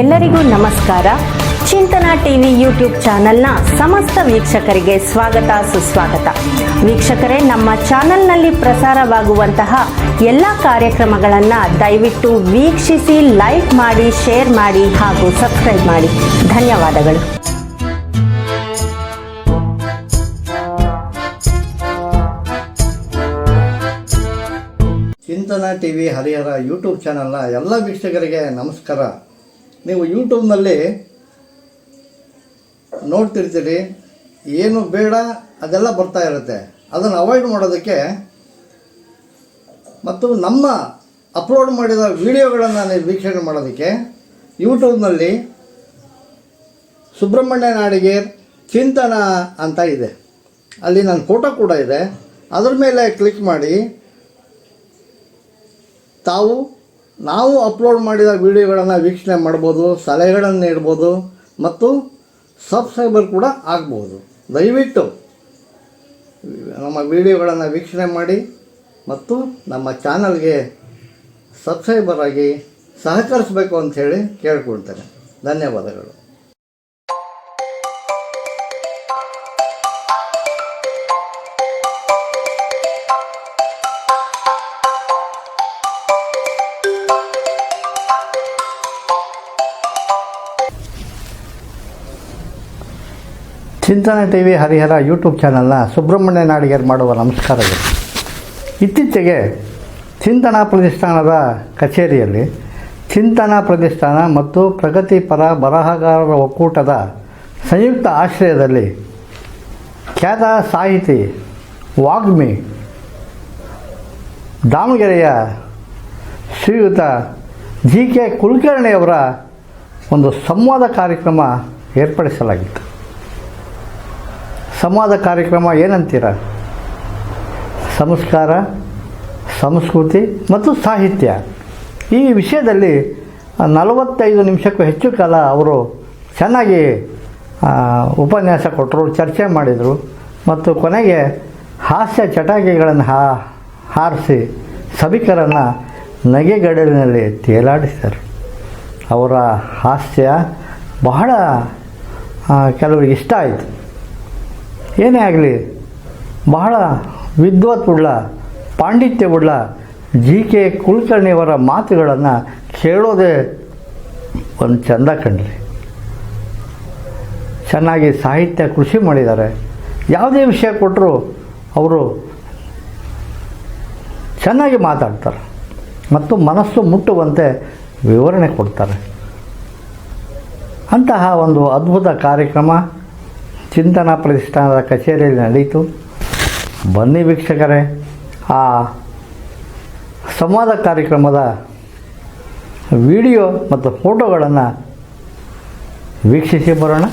ಎಲ್ಲರಿಗೂ ನಮಸ್ಕಾರ. ಚಿಂತನ ಟಿವಿ ಯೂಟ್ಯೂಬ್ ಚಾನೆಲ್ನ ಸಮಸ್ತ ವೀಕ್ಷಕರಿಗೆ ಸ್ವಾಗತ, ಸುಸ್ವಾಗತ. ವೀಕ್ಷಕರೇ, ನಮ್ಮ ಚಾನೆಲ್ನಲ್ಲಿ ಪ್ರಸಾರವಾಗುವಂತಹ ಎಲ್ಲ ಕಾರ್ಯಕ್ರಮಗಳನ್ನು ದಯವಿಟ್ಟು ವೀಕ್ಷಿಸಿ, ಲೈಕ್ ಮಾಡಿ, ಶೇರ್ ಮಾಡಿ ಹಾಗೂ ಸಬ್ಸ್ಕ್ರೈಬ್ ಮಾಡಿ. ಧನ್ಯವಾದಗಳು. ಚಿಂತನ ಟಿವಿ ಹರಿಹರ ಯೂಟ್ಯೂಬ್ ಚಾನೆಲ್ನ ಎಲ್ಲ ವೀಕ್ಷಕರಿಗೆ ನಮಸ್ಕಾರ. ನೀವು ಯೂಟ್ಯೂಬ್ನಲ್ಲಿ ನೋಡ್ತಿರ್ತೀರಿ, ಏನು ಬೇಡ ಅದೆಲ್ಲ ಬರ್ತಾ ಇರುತ್ತೆ. ಅದನ್ನು ಅವಾಯ್ಡ್ ಮಾಡೋದಕ್ಕೆ ಮತ್ತು ನಮ್ಮ ಅಪ್ಲೋಡ್ ಮಾಡಿದ ವಿಡಿಯೋಗಳನ್ನು ವೀಕ್ಷಣೆ ಮಾಡೋದಕ್ಕೆ ಯೂಟ್ಯೂಬ್ನಲ್ಲಿ ಸುಬ್ರಹ್ಮಣ್ಯ ನಾಡಿಗೆ ಚಿಂತನ ಅಂತ ಇದೆ. ಅಲ್ಲಿ ನನ್ನ ಫೋಟೋ ಕೂಡ ಇದೆ. ಅದ್ರ ಮೇಲೆ ಕ್ಲಿಕ್ ಮಾಡಿ ತಾವು ನಾವು ಅಪ್ಲೋಡ್ ಮಾಡಿದ ವಿಡಿಯೋಗಳನ್ನು ವೀಕ್ಷಣೆ ಮಾಡ್ಬೋದು, ಸಲಹೆಗಳನ್ನು ನೀಡ್ಬೋದು ಮತ್ತು ಸಬ್ಸ್ಕ್ರೈಬರ್ ಕೂಡ ಆಗ್ಬೋದು. ದಯವಿಟ್ಟು ನಮ್ಮ ವಿಡಿಯೋಗಳನ್ನು ವೀಕ್ಷಣೆ ಮಾಡಿ ಮತ್ತು ನಮ್ಮ ಚಾನಲ್ಗೆ ಸಬ್ಸ್ಕ್ರೈಬರ್ ಆಗಿ ಸಹಕರಿಸಬೇಕು ಅಂಥೇಳಿ ಕೇಳ್ಕೊಳ್ತೇನೆ. ಧನ್ಯವಾದಗಳು. ಚಿಂತನ ಟಿ ವಿ ಹರಿಹರ ಯೂಟ್ಯೂಬ್ ಚಾನಲ್ನ ಸುಬ್ರಹ್ಮಣ್ಯ ನಾಡಿಗೇರ್ ಮಾಡುವ ನಮಸ್ಕಾರಗಳು ಇತ್ತೀಚೆಗೆ ಚಿಂತನಾ ಪ್ರತಿಷ್ಠಾನದ ಕಚೇರಿಯಲ್ಲಿ ಚಿಂತನಾ ಪ್ರತಿಷ್ಠಾನ ಮತ್ತು ಪ್ರಗತಿಪರ ಬರಹಗಾರರ ಒಕ್ಕೂಟದ ಸಂಯುಕ್ತ ಆಶ್ರಯದಲ್ಲಿ ಖ್ಯಾತ ಸಾಹಿತಿ ವಾಗ್ಮಿ ದಾವಣಗೆರೆಯ ಶ್ರೀಯುತ ಜಿ ಕೆ ಕುಲಕರ್ಣಿಯವರ ಒಂದು ಸಂವಾದ ಕಾರ್ಯಕ್ರಮ ಏರ್ಪಡಿಸಲಾಗಿತ್ತು. ಸಂವಾದ ಕಾರ್ಯಕ್ರಮ ಏನಂತೀರ? ಸಂಸ್ಕಾರ, ಸಂಸ್ಕೃತಿ ಮತ್ತು ಸಾಹಿತ್ಯ. ಈ ವಿಷಯದಲ್ಲಿ ನಲವತ್ತೈದು ನಿಮಿಷಕ್ಕೂ ಹೆಚ್ಚು ಕಾಲ ಅವರು ಚೆನ್ನಾಗಿ ಉಪನ್ಯಾಸ ಕೊಟ್ಟರು, ಚರ್ಚೆ ಮಾಡಿದರು ಮತ್ತು ಕೊನೆಗೆ ಹಾಸ್ಯ ಚಟಾಕಿಗಳನ್ನು ಹಾ, ಹಾರಿಸಿ ಸಭಿಕರನ್ನು ನಗೆಗಡಲಿನಲ್ಲಿ ತೇಲಾಡಿಸಿದರು. ಅವರ ಹಾಸ್ಯ ಬಹಳ ಕೆಲವರಿಗೆ ಇಷ್ಟ ಆಯಿತು. ಏನೇ ಆಗಲಿ, ಬಹಳ ವಿದ್ವತ್ವುಳ್ಳ ಪಾಂಡಿತ್ಯವುಳ್ಳ ಜಿ ಕೆ ಕುಲಕರ್ಣಿಯವರ ಮಾತುಗಳನ್ನು ಕೇಳೋದೇ ಒಂದು ಚಂದ ಕಂಡ್ರಿ ಚೆನ್ನಾಗಿ ಸಾಹಿತ್ಯ ಕೃಷಿ ಮಾಡಿದ್ದಾರೆ. ಯಾವುದೇ ವಿಷಯ ಕೊಟ್ಟರು ಅವರು ಚೆನ್ನಾಗಿ ಮಾತಾಡ್ತಾರೆ. ಮತ್ತು ಮನಸ್ಸು ಮುಟ್ಟುವಂತೆ ವಿವರಣೆ ಕೊಡ್ತಾರೆ. ಅಂತಹ ಒಂದು ಅದ್ಭುತ ಕಾರ್ಯಕ್ರಮ ಚಿಂತನಾ ಪ್ರತಿಷ್ಠಾನದ ಕಚೇರಿಯಲ್ಲಿ ನಡೆಯಿತು. ಬನ್ನಿ ವೀಕ್ಷಕರೇ ಆ ಸಂವಾದ ಕಾರ್ಯಕ್ರಮದ ವಿಡಿಯೋ ಮತ್ತು ಫೋಟೋಗಳನ್ನು ವೀಕ್ಷಿಸಿ ಬರೋಣ.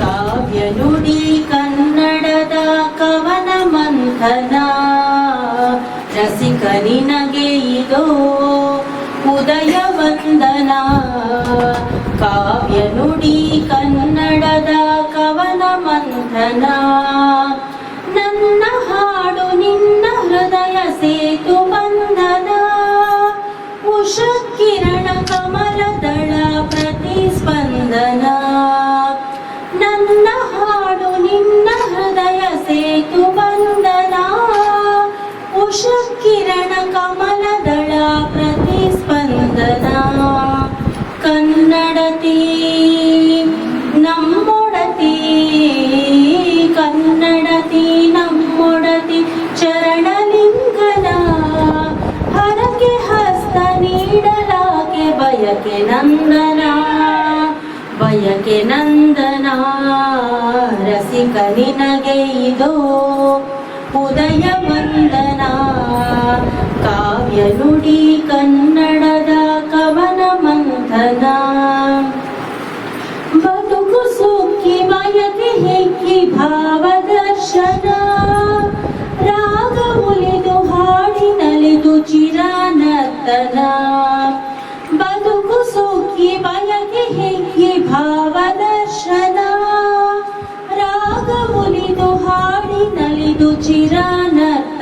ಕಾವ್ಯ ನುಡಿ ಕನ್ನಡದ ಕವನ ಮಂಥನ. ಬಯಕೆ ನಂದನ, ರಸಿಕ ನಿನಗೆ ಇದೋ ಉದಯ ವಂದನ. ಕಾವ್ಯ ನುಡಿ ಕನ್ನಡದ ಕವನ ಮಂಥನ. ಬದುಕು ಸುಖಿ ಬಯಕೆ ಹೆಕ್ಕಿ ಭಾವದರ್ಶನ. ರಾಗ ಉಲಿದು ಹಾಡಿನಲಿದು ಚಿರಾನರ್ತನ.